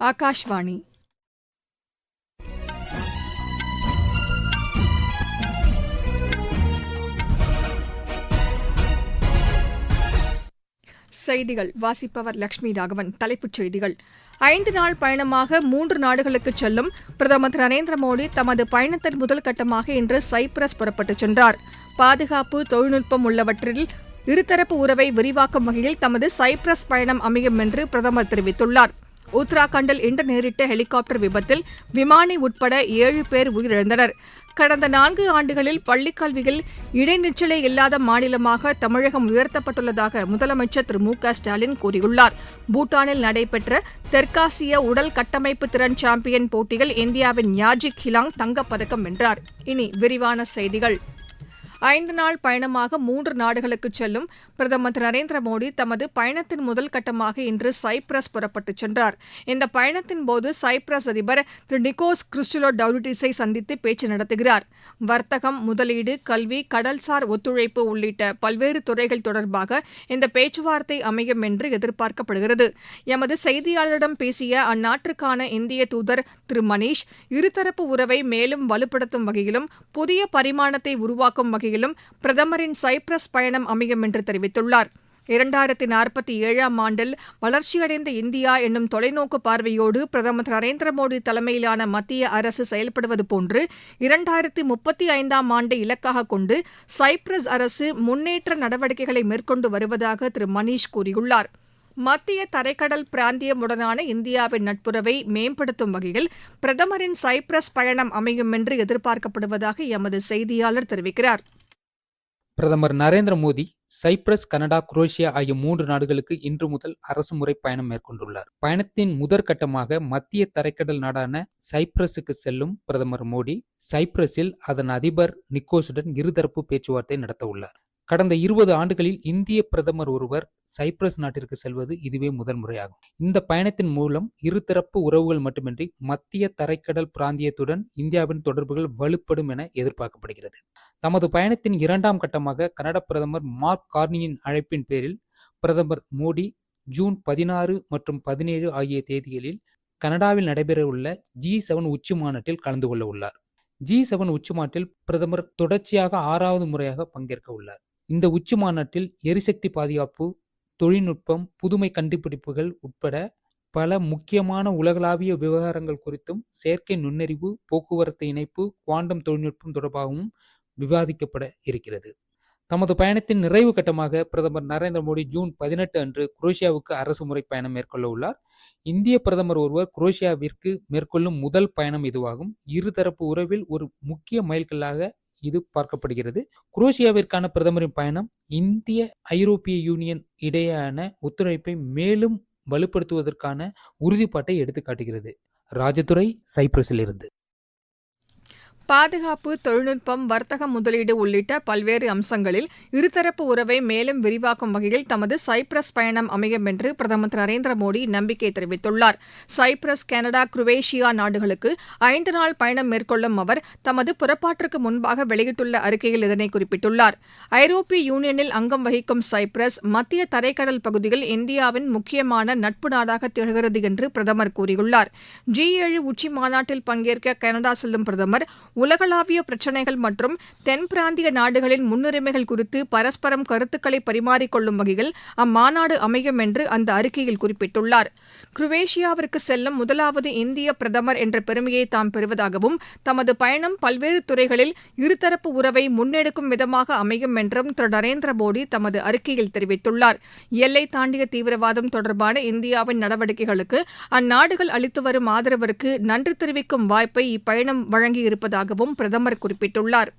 ஆகாஷ்வாணி செய்திகள். வாசிப்பவர் லட்சுமி ராகவன். தலைப்புச் செய்திகள். ஐந்து நாள் பயணமாக மூன்று நாடுகளுக்கு செல்லும் பிரதமர் திரு நரேந்திர மோடி தமது பயணத்தின் முதல் கட்டமாக இன்று சைப்ரஸ் புறப்பட்டுச் சென்றார். பாதுகாப்பு தொழில்நுட்பம் உள்ளவற்றில் இருதரப்பு உறவை விரிவாக்கும் வகையில் தமது சைப்ரஸ் பயணம் அமையும் என்று பிரதமர் தெரிவித்துள்ளார். உத்தராகண்டில் இன்று நேரிட்ட ஹெலிகாப்டர் விபத்தில் விமானி உட்பட ஏழு பேர் உயிரிழந்தனர். கடந்த நான்கு ஆண்டுகளில் பள்ளிக் கல்வியில் இடைநிற்றலே இல்லாத மாநிலமாக தமிழகம் உயர்த்தப்பட்டுள்ளதாக முதலமைச்சர் திரு மு க ஸ்டாலின் கூறியுள்ளார். பூட்டானில் நடைபெற்ற தெற்காசிய உடல் கட்டமைப்பு திறன் சாம்பியன் போட்டியில் இந்தியாவின் யாஜிக் ஹிலாங் தங்கப்பதக்கம் வென்றார். இனி விரிவான செய்திகள். ஐந்து நாள் பயணமாக மூன்று நாடுகளுக்கு செல்லும் பிரதமர் திரு நரேந்திர மோடி தமது பயணத்தின் முதல் கட்டமாக இன்று சைப்ரஸ் புறப்பட்டுச் சென்றார். இந்த பயணத்தின் போது சைப்ரஸ் அதிபர் திரு நிக்கோஸ் கிறிஸ்டுலோ டவுரிட்டிஸை சந்தித்து பேச்சு நடத்துகிறார். வர்த்தகம் முதலீடு கல்வி கடல்சார் ஒத்துழைப்பு உள்ளிட்ட பல்வேறு துறைகள் தொடர்பாக இந்த பேச்சுவார்த்தை அமையும் என்று எதிர்பார்க்கப்படுகிறது. எமது செய்தியாளரிடம் பேசிய அந்நாட்டிற்கான இந்திய தூதர் திரு மணீஷ் இருதரப்பு உறவை மேலும் வலுப்படுத்தும் வகையிலும் புதிய பரிமாணத்தை உருவாக்கும் வகையிலும் பிரதமரின் சைப்ரஸ் பயணம் அமையும் என்று தெரிவித்துள்ளார். இரண்டாயிரத்தி நாற்பத்தி ஏழாம் ஆண்டில் வளர்ச்சியடைந்த இந்தியா என்னும் தொலைநோக்கு பார்வையோடு பிரதமர் திரு நரேந்திர மோடி தலைமையிலான மத்திய அரசு செயல்படுவது போன்று இரண்டாயிரத்தி முப்பத்தி ஐந்தாம் ஆண்டை இலக்காக கொண்டு சைப்ரஸ் அரசு முன்னேற்ற நடவடிக்கைகளை மேற்கொண்டு வருவதாக திரு மணீஷ் கூறியுள்ளார். மத்திய தரைக்கடல் பிராந்தியமுடனான இந்தியாவின் நட்புறவை மேம்படுத்தும் வகையில் பிரதமரின் சைப்ரஸ் பயணம் அமையும் என்று எதிர்பார்க்கப்படுவதாக எமது செய்தியாளர் தெரிவிக்கிறாா் பிரதமர் Narendra Modi Cyprus Canada Croatia ஆகிய மூன்று நாடுகளுக்கு இன்று முதல் அரசுமுறை பயணம் மேற்கொண்டுள்ளார். பயணத்தின் முதற்கட்டமாக மத்திய தரைக்கடல் நாடான சைப்ரஸுக்கு செல்லும் பிரதமர் மோடி சைப்ரஸில் அதன் அதிபர் நிக்கோஸுடன் இருதரப்பு பேச்சுவார்த்தை நடத்த உள்ளார் கடந்த இருபது ஆண்டுகளில் இந்திய பிரதமர் ஒருவர் சைப்ரஸ் நாட்டிற்கு செல்வது இதுவே முதல் முறையாகும். இந்த பயணத்தின் மூலம் இருதரப்பு உறவுகள் மட்டுமின்றி மத்திய தரைக்கடல் பிராந்தியத்துடன் இந்தியாவின் தொடர்புகள் வலுப்படும் என எதிர்பார்க்கப்படுகிறது. தமது பயணத்தின் இரண்டாம் கட்டமாக கனடா பிரதமர் மார்க் கார்னியின் அழைப்பின் பேரில் பிரதமர் மோடி ஜூன் பதினாறு மற்றும் பதினேழு ஆகிய தேதிகளில் கனடாவில் நடைபெறவுள்ள ஜி செவன் உச்சி மாநாட்டில் கலந்து கொள்ள உள்ளார். ஜி செவன் உச்சிமாட்டில் பிரதமர் தொடர்ச்சியாக ஆறாவது முறையாக பங்கேற்க உள்ளார். இந்த உச்சி மாநாட்டில் எரிசக்தி பாதுகாப்பு தொழில்நுட்பம் புதுமை கண்டுபிடிப்புகள் உட்பட பல முக்கியமான உலகளாவிய விவகாரங்கள் குறித்தும் செயற்கை நுண்ணறிவு போக்குவரத்து இணைப்பு குவாண்டம் தொழில்நுட்பம் தொடர்பாகவும் விவாதிக்கப்பட இருக்கிறது. தமது பயணத்தின் நிறைவு கட்டமாக பிரதமர் நரேந்திர மோடி ஜூன் பதினெட்டு அன்று குரோஷியாவுக்கு அரசுமுறை பயணம் மேற்கொள்ள உள்ளார். இந்திய பிரதமர் ஒருவர் குரோஷியாவிற்கு மேற்கொள்ளும் முதல் பயணம் இதுவாகும். இருதரப்பு உறவில் ஒரு முக்கிய மைல்கல்லாக இது பார்க்கப்படுகிறது. குரோஷியாவிற்கான பிரதமரின் பயணம் இந்திய ஐரோப்பிய யூனியன் இடையேயான ஒத்துழைப்பை மேலும் வலுப்படுத்துவதற்கான உறுதிப்பாட்டை எடுத்துக்காட்டுகிறது ராஜதுரை சைப்ரஸில் இருந்து பாதுகாப்பு தொழில்நுட்பம் வர்த்தக முதலீடு உள்ளிட்ட பல்வேறு அம்சங்களில் இருதரப்பு உறவை மேலும் விரிவாக்கும் வகையில் தமது சைப்ரஸ் பயணம் அமையும் என்று பிரதமர் திரு நரேந்திர மோடி நம்பிக்கை தெரிவித்துள்ளார். சைப்ரஸ் கனடா குரோவேஷியா நாடுகளுக்கு ஐந்து நாள் பயணம் மேற்கொள்ளும் அவர் தமது புறப்பாட்டிற்கு முன்பாக வெளியிட்டுள்ள அறிக்கையில் இதனை குறிப்பிட்டுள்ளார். ஐரோப்பிய யூனியனில் அங்கம் வகிக்கும் சைப்ரஸ் மத்திய தரைக்கடல் பகுதியில் இந்தியாவின் முக்கியமான நட்பு நாடாக திகழ்கிறது என்று பிரதமர் கூறியுள்ளார். ஜி ஏழு உச்சி மாநாட்டில் பங்கேற்க கனடா செல்லும் பிரதமர் உலகளாவிய பிரச்சினைகள் மற்றும் தென் பிராந்திய நாடுகளின் முன்னுரிமைகள் குறித்து பரஸ்பரம் கருத்துக்களை பரிமாறிக்கொள்ளும் வகையில் அம்மாநாடு அமையும் என்று அந்த அறிக்கையில் குறிப்பிட்டுள்ளார். குரோவேஷியாவிற்கு செல்லும் முதலாவது இந்திய பிரதமர் என்ற பெருமையை தாம் பெறுவதாகவும் தமது பயணம் பல்வேறு துறைகளில் இருதரப்பு உறவை முன்னெடுக்கும் விதமாக அமையும் என்றும் திரு. நரேந்திர மோடி தமது அறிக்கையில் தெரிவித்துள்ளார். எல்லை தாண்டிய தீவிரவாதம் தொடர்பான இந்தியாவின் நடவடிக்கைகளுக்கு அந்நாடுகள் அளித்து வரும் ஆதரவிற்கு நன்றி தெரிவிக்கும் வாய்ப்பை இப்பயணம் வழங்கியிருப்பதாக இருப்பதாகவும் பிரதமர் குறிப்பிட்டுள்ளார்.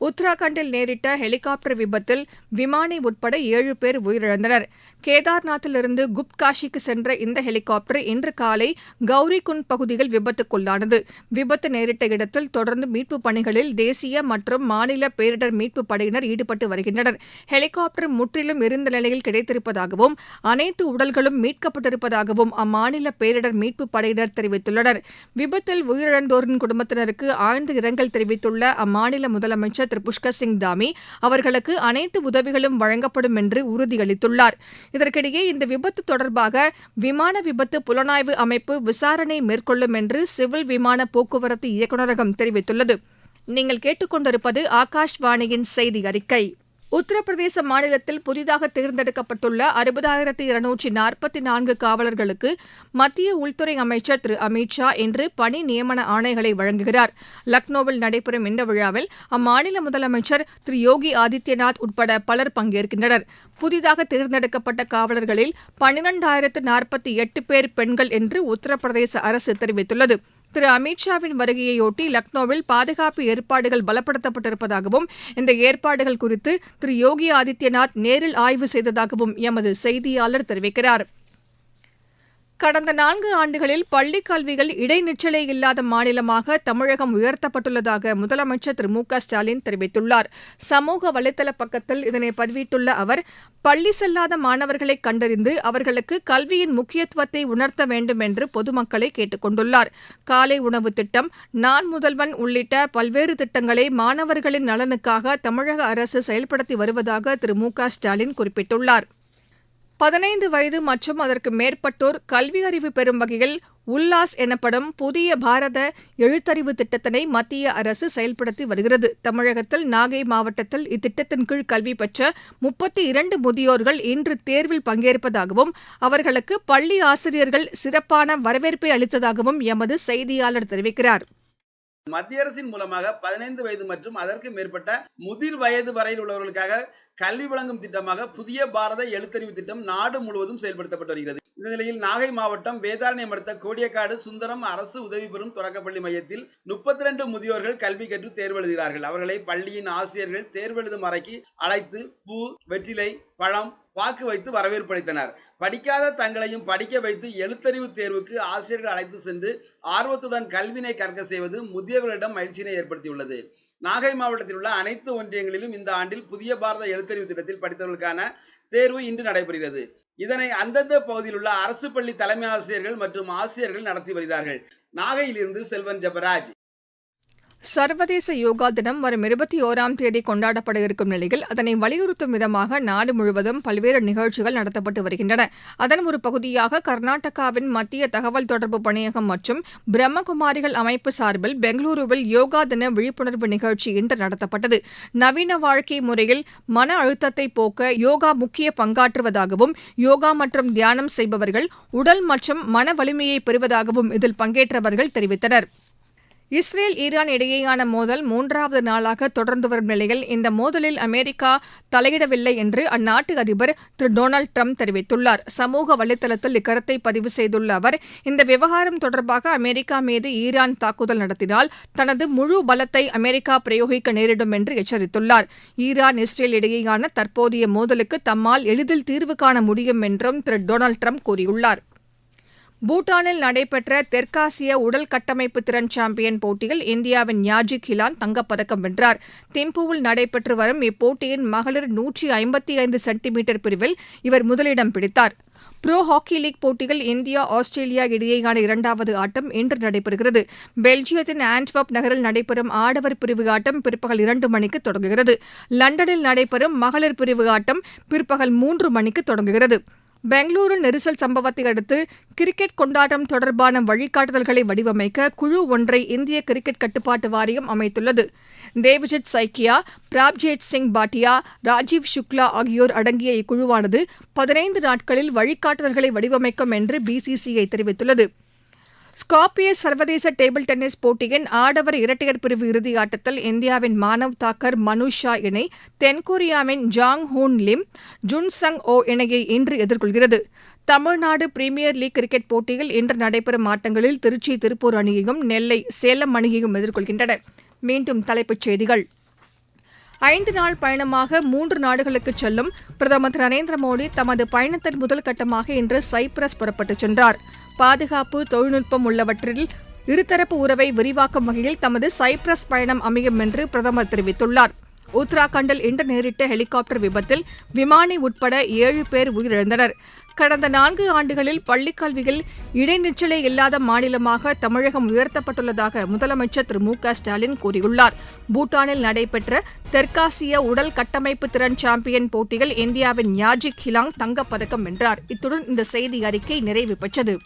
உத்தராகண்டில் நேரிட்ட ஹெலிகாப்டர் விபத்தில் விமானி உட்பட ஏழு பேர் உயிரிழந்தனர். கேதார்நாத்திலிருந்து குப்காஷிக்கு சென்ற இந்த ஹெலிகாப்டர் இன்று காலை கௌரிகுண்ட் பகுதியில் விபத்துக்குள்ளானது. விபத்து நேரிட்ட இடத்தில் தொடர்ந்து மீட்புப் பணிகளில் தேசிய மற்றும் மாநில பேரிடர் மீட்புப் படையினர் ஈடுபட்டு வருகின்றனர். ஹெலிகாப்டர் முற்றிலும் இருந்த நிலையில் கிடைத்திருப்பதாகவும் அனைத்து உடல்களும் மீட்கப்பட்டிருப்பதாகவும் அம்மாநில பேரிடர் மீட்புப் படையினர் தெரிவித்துள்ளனர். விபத்தில் உயிரிழந்தோரின் குடும்பத்தினருக்கு ஆழ்ந்த இரங்கல் தெரிவித்துள்ள அம்மாநில முதலமைச்சர் திரு புஷ்கர் சிங் தாமி அவர்களுக்கு அனைத்து உதவிகளும் வழங்கப்படும் என்று உறுதியளித்துள்ளார். இதற்கிடையே இந்த விபத்து தொடர்பாக விமான விபத்து புலனாய்வு அமைப்பு விசாரணை மேற்கொள்ளும் என்று சிவில் விமான போக்குவரத்து இயக்குநரகம் தெரிவித்துள்ளது. நீங்கள் கேட்டுக்கொண்டிருப்பது ஆகாஷ்வாணியின் செய்தி அறிக்கை. உத்தரப்பிரதேச மாநிலத்தில் புதிதாக தேர்ந்தெடுக்கப்பட்டுள்ள அறுபதாயிரத்து இருநூற்றி நாற்பத்தி நான்கு காவலர்களுக்கு மத்திய உள்துறை அமைச்சர் திரு. அமித் ஷா இன்று பணி நியமன ஆணைகளை வழங்குகிறார். லக்னோவில் நடைபெறும் இந்த விழாவில் அம்மாநில முதலமைச்சர் திரு. யோகி ஆதித்யநாத் உட்பட பலர் பங்கேற்கின்றனர். புதிதாக தேர்ந்தெடுக்கப்பட்ட காவலர்களில் பனிரெண்டாயிரத்து நாற்பத்தி எட்டு பேர் பெண்கள் என்று உத்தரப்பிரதேச அரசு தெரிவித்துள்ளது. திரு அமித் ஷாவின் வருகையையொட்டி லக்னோவில் பாதுகாப்பு ஏற்பாடுகள் பலப்படுத்தப்பட்டிருப்பதாகவும் இந்த ஏற்பாடுகள் குறித்து திரு யோகி ஆதித்யநாத் நேரில் ஆய்வு செய்ததாகவும் எமது செய்தியாளர் தெரிவிக்கிறார். கடந்த நான்கு ஆண்டுகளில் பள்ளிக் கல்வியில் இடைநிற்றலே இல்லாத மாநிலமாக தமிழகம் உயர்த்தப்பட்டுள்ளதாக முதலமைச்சர் திரு மு க ஸ்டாலின் தெரிவித்துள்ளார். சமூக வலைதள பக்கத்தில் இதனை பதிவிட்டுள்ள அவர் பள்ளி செல்லாத மாணவர்களை கண்டறிந்து அவர்களுக்கு கல்வியின் முக்கியத்துவத்தை உணர்த்த வேண்டும் என்று பொதுமக்களை கேட்டுக் கொண்டுள்ளார் காலை உணவு திட்டம் நான் முதல்வன் உள்ளிட்ட பல்வேறு திட்டங்களை மாணவர்களின் நலனுக்காக தமிழக அரசு செயல்படுத்தி வருவதாக திரு மு க ஸ்டாலின் குறிப்பிட்டுள்ளார். பதினைந்து வயது மற்றும் அதற்கு மேற்பட்டோர் கல்வி அறிவு பெறும் வகையில் உல்லாஸ் எனப்படும் புதிய பாரத எழுத்தறிவு திட்டத்தினை மத்திய அரசு செயல்படுத்தி வருகிறது. தமிழகத்தில் நாகை மாவட்டத்தில் இத்திட்டத்தின் கீழ் கல்வி பெற்ற முப்பத்தி இரண்டு முதியோர்கள் இன்று தேர்வில் பங்கேற்பதாகவும் அவர்களுக்கு பள்ளி ஆசிரியர்கள் சிறப்பான வரவேற்பை அளித்ததாகவும் எமது செய்தியாளர் தெரிவிக்கிறார். மத்திய அரசின் மூலமாக பதினைந்து வயது மற்றும் அதற்கு மேற்பட்ட முதிர் வயது வரையில் உள்ளவர்களுக்காக கல்வி வழங்கும் திட்டமாக புதிய பாரத எழுத்தறிவு திட்டம் நாடு முழுவதும் செயல்படுத்தப்பட்டு வருகிறது. இந்த நிலையில் நாகை மாவட்டம் வேதாரண்யம் அடுத்த கோடியக்காடு சுந்தரம் அரசு உதவி பெறும் தொடக்கப்பள்ளி மையத்தில் முப்பத்தி ரெண்டு முதியோர்கள் கல்வி கற்று தேர்வு எழுதுகிறார்கள். அவர்களை பள்ளியின் ஆசிரியர்கள் தேர்வு எழுதும் அறைக்கு அழைத்து பூ வெற்றிலை பழம் வாக்கு வைத்து வரவேற்பு அளித்தனர். படிக்காத தங்களையும் படிக்க வைத்து எழுத்தறிவு தேர்வுக்கு ஆசிரியர்கள் அழைத்து சென்று ஆர்வத்துடன் கல்வினை கற்க செய்வது முதியவர்களிடம் மகிழ்ச்சியினை ஏற்படுத்தியுள்ளது. நாகை மாவட்டத்தில் உள்ள அனைத்து ஒன்றியங்களிலும் இந்த ஆண்டில் புதிய பாரத எழுத்தறிவு திட்டத்தில் படித்தவர்களுக்கான தேர்வு இன்று நடைபெறுகிறது. இதனை அந்தந்த பகுதியில் உள்ள அரசு பள்ளி தலைமை ஆசிரியர்கள் மற்றும் ஆசிரியர்கள் நடத்தி வருகிறார்கள். நாகையிலிருந்து செல்வன் ஜபராஜ். சர்வதேச யோகா தினம் வரும் இருபத்தி ஓராம் தேதி கொண்டாடப்பட இருக்கும் நிலையில் அதனை வலியுறுத்தும் விதமாக நாடு முழுவதும் பல்வேறு நிகழ்ச்சிகள் நடத்தப்பட்டு வருகின்றன. அதன் ஒரு பகுதியாக கர்நாடகாவின் மத்திய தகவல் தொடர்பு பணியகம் மற்றும் பிரம்மகுமாரிகள் அமைப்பு சார்பில் பெங்களூருவில் யோகா தின விழிப்புணர்வு நிகழ்ச்சி இன்று நடத்தப்பட்டது. நவீன வாழ்க்கை முறையில் மன அழுத்தத்தை போக்க யோகா முக்கிய பங்காற்றுவதாகவும் யோகா மற்றும் தியானம் செய்பவர்கள் உடல் மற்றும் மன வலிமையை பெறுவதாகவும் இதில் பங்கேற்றவர்கள் தெரிவித்தனர். இஸ்ரேல் ஈரான் இடையேயான மோதல் மூன்றாவது நாளாக தொடர்ந்து வரும் நிலையில் இந்த மோதலில் அமெரிக்கா தலையிடவில்லை என்று அந்நாட்டு அதிபர் திரு டொனால்டு ட்ரம்ப் தெரிவித்துள்ளார். சமூக வலைதளத்தில் இக்கருத்தை பதிவு செய்துள்ள அவர் இந்த விவகாரம் தொடர்பாக அமெரிக்கா மீது ஈரான் தாக்குதல் நடத்தினால் தனது முழு பலத்தை அமெரிக்கா பிரயோகிக்க நேரிடும் என்று எச்சரித்துள்ளார். ஈரான் இஸ்ரேல் இடையேயான தற்போதைய மோதலுக்கு தம்மால் எளிதில் தீர்வு காண முடியும் என்றும் திரு டொனால்டு ட்ரம்ப் கூறியுள்ளார். பூட்டானில் நடைபெற்ற தெற்காசிய உடல் கட்டமைப்பு திறன் சாம்பியன் போட்டியில் இந்தியாவின் யாஜி கிலான் தங்கப்பதக்கம் வென்றார். திம்புவில் நடைபெற்று வரும் இப்போட்டியின் மகளிர் நூற்றி ஐம்பத்தி ஐந்து சென்டிமீட்டர் பிரிவில் இவர் முதலிடம் பிடித்தார். புரோ ஹாக்கி லீக் போட்டியில் இந்தியா ஆஸ்திரேலியா இடையேயான இரண்டாவது ஆட்டம் இன்று நடைபெறுகிறது. பெல்ஜியத்தின் ஆண்ட்வப் நகரில் நடைபெறும் ஆடவர் பிரிவு ஆட்டம் பிற்பகல் இரண்டு மணிக்கு தொடங்குகிறது. லண்டனில் நடைபெறும் மகளிர் பிரிவு ஆட்டம் பிற்பகல் மூன்று மணிக்கு தொடங்குகிறது. பெங்களூரு நெரிசல் சம்பவத்தை அடுத்து கிரிக்கெட் கொண்டாட்டம் தொடர்பான வழிகாட்டுதல்களை வடிவமைக்க குழு ஒன்றை இந்திய கிரிக்கெட் கட்டுப்பாட்டு வாரியம் அமைத்துள்ளது. தேவ்ஜித் சைக்கியா பிராப்ஜேத் சிங் பாட்டியா ராஜீவ் சுக்லா ஆகியோர் அடங்கிய இக்குழுவானது பதினைந்து நாட்களில் வழிகாட்டுதல்களை வடிவமைக்கும் என்று பிசிசிஐ தெரிவித்துள்ளது. ஸ்கார்பியஸ் சர்வதேச டேபிள் டென்னிஸ் போட்டியின் ஆடவர் இரட்டையர் பிரிவு இறுதி ஆட்டத்தில் இந்தியாவின் மானவ் தாக்கர் மனுஷ் ஷா இணை தென்கொரியாவின் ஜாங் ஹூன் லிம் ஜுன்சங் ஓ இணையை இன்று எதிர்கொள்கிறது. தமிழ்நாடு பிரீமியர் லீக் கிரிக்கெட் போட்டியில் இன்று நடைபெறும் ஆட்டங்களில் திருச்சி திருப்பூர் அணியையும் நெல்லை சேலம் அணியையும் எதிர்கொள்கின்றன. மீண்டும் தலைப்புச் செய்திகள். ஐந்து நாள் பயணமாக மூன்று நாடுகளுக்கு செல்லும் பிரதமர் திரு நரேந்திர மோடி தமது பயணத்தின் முதல் கட்டமாக இன்று சைப்ரஸ் புறப்பட்டுச் சென்றார். பாதுகாப்பு தொழில்நுட்பம் உள்ளவற்றில் இருதரப்பு உறவை விரிவாக்கும் வகையில் தமது சைப்ரஸ் பயணம் அமையும் என்று பிரதமர் தெரிவித்துள்ளார். உத்தராகண்டில் இன்று நேரிட்ட ஹெலிகாப்டர் விபத்தில் விமானி உட்பட ஏழு பேர் உயிரிழந்தனர். கடந்த நான்கு ஆண்டுகளில் பள்ளிக் கல்வியில் இடைநிற்றலே இல்லாத மாநிலமாக தமிழகம் உயர்த்தப்பட்டுள்ளதாக முதலமைச்சர் திரு மு க ஸ்டாலின் கூறியுள்ளார். பூட்டானில் நடைபெற்ற தெற்காசிய உடல் கட்டமைப்பு திறன் சாம்பியன் போட்டியில் இந்தியாவின் யாஜிக் ஹிலாங் தங்கப்பதக்கம் வென்றார். இத்துடன் இந்த செய்தி அறிக்கை நிறைவு பெற்றது.